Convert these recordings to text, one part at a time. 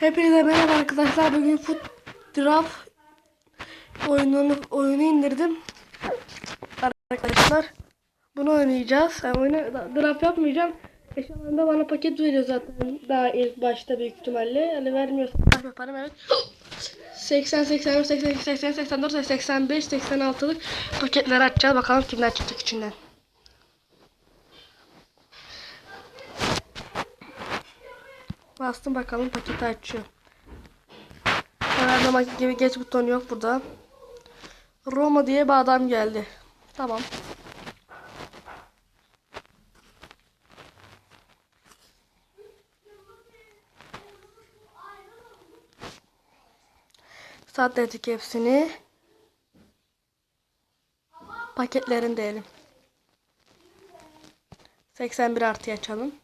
Hepinize merhaba arkadaşlar. Bugün Foot Draft oyununu oyunu indirdim. Arkadaşlar bunu oynayacağız. Ben oyunu draft yapmayacağım. Eşyalarında bana paket veriyor zaten daha ilk başta büyük ihtimalle. Hani vermiyorsa draft yaparım evet. 80, 83, 82, 80, 84, 85, 86'lık paketleri açacağız. Bakalım kimler çıkacak içinden. Bastım bakalım paketi açıyor. Zaman gibi geç buton yok burada. Roma diye bir adam geldi. Tamam. Satledik hepsini. Paketlerini diyelim. 81 artı açalım.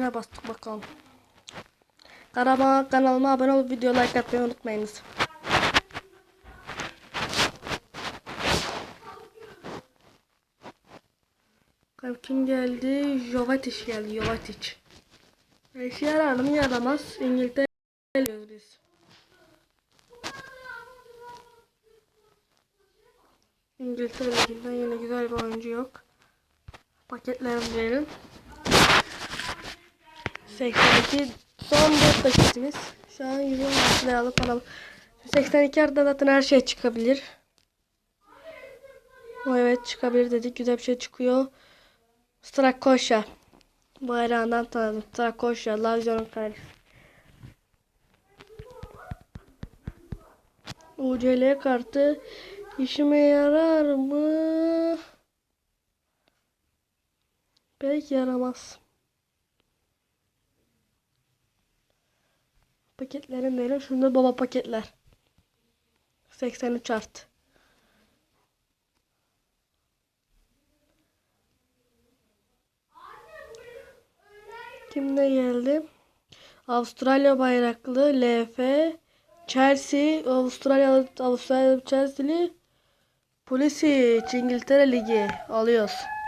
Yine bastık bakalım. Kanalıma, kanalıma abone olup video like atmayı unutmayınız. Kim geldi? Jovetic geldi. Jovetic. İşe yarar mı yaramaz. İngiltere geliyoruz biz. İngiltere Ligi'nden yine güzel bir oyuncu yok. Paketlerim diyelim. 82 son 4 dakikasımız. Şu an 116 liralık para. 82 arada zaten her şey çıkabilir. O evet çıkabilir dedik. Güzel bir şey çıkıyor. Strakosha. Bayrağından tanıdım. Strakosha. Lazio'nun kardeşi. UCL kartı işime yarar mı? Belki yaramaz. Paketlerim verin. Şunda baba paketler. 83 art. Kimde geldi? Avustralya bayraklı LF Chelsea Avustralya Avustralya Chelsea'li Pulisic İngiltere Ligi alıyoruz.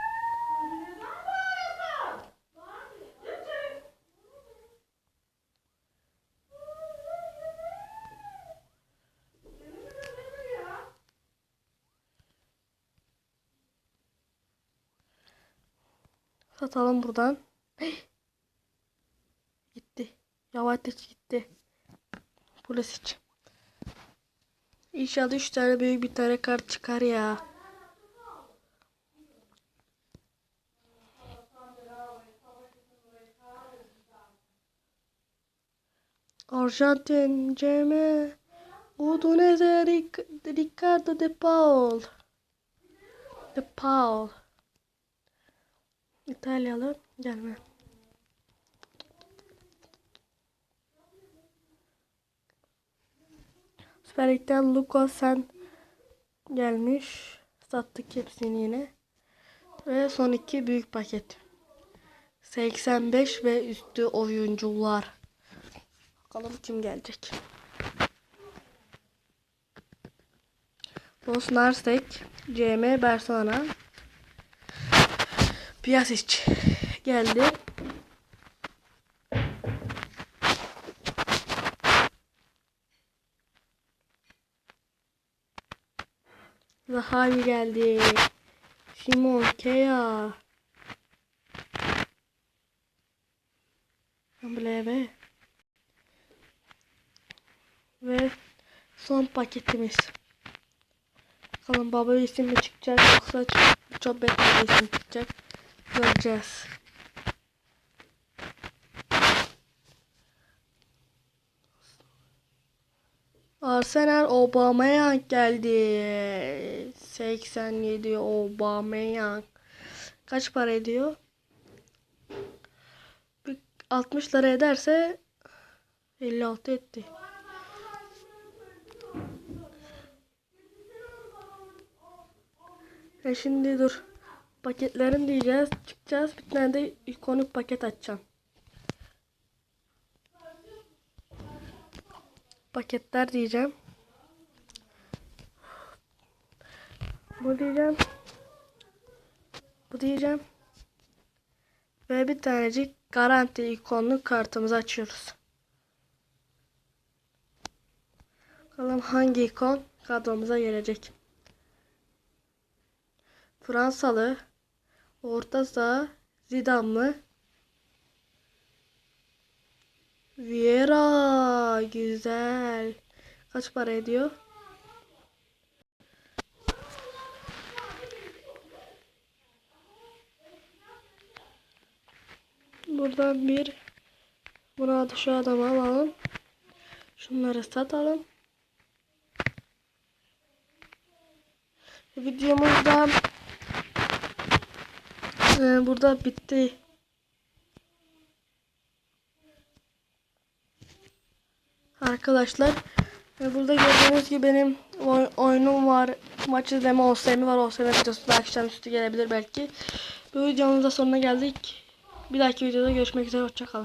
Satalım buradan. gitti. Yavaş gitti. Pulisic. İnşallah 3 tane büyük bir tane kart çıkar ya. Arjantin, CM, Udinese, Ric- Ricardo De Paul. De Paul. İtalyalı gelme. Süper Lig'den Lucas sen gelmiş. Sattık hepsini yine. Ve son iki büyük paket. 85 ve üstü oyuncular. Bakalım kim gelecek. Bos Narsek, CM Barcelona. Pjasic geldi. Zahavi geldi. Simon Kea. Ambleve. Ve son paketimiz. Bakalım baba isim mi çıkacak yoksa çok bekle isim çıkacak. Göreceğiz. Arsenal Aubameyang geldi. 87 Aubameyang. Kaç para ediyor? Bir 60 lira ederse 56 etti. E şimdi dur. Paketlerin diyeceğiz. Çıkacağız. Bir tane de ikonik paket açacağım. Paketler diyeceğim. Bu diyeceğim. Bu diyeceğim. Ve bir tanecik garanti ikonlu kartımızı açıyoruz. Bakalım hangi ikon kadromuza gelecek. Fransalı, Orta saha, Zidane mı? Vieira güzel. Kaç para ediyor? Buradan bir burada şu adamı alalım. Şunları satalım. Videomuz da e, burada bitti. Arkadaşlar e, burada gördüğünüz gibi benim oy- oyunum var. Maç izleme OSM var. OSM videosu da akşamüstü gelebilir belki. Bu videomuzda sonuna geldik. Bir dahaki videoda görüşmek üzere. Hoşçakalın.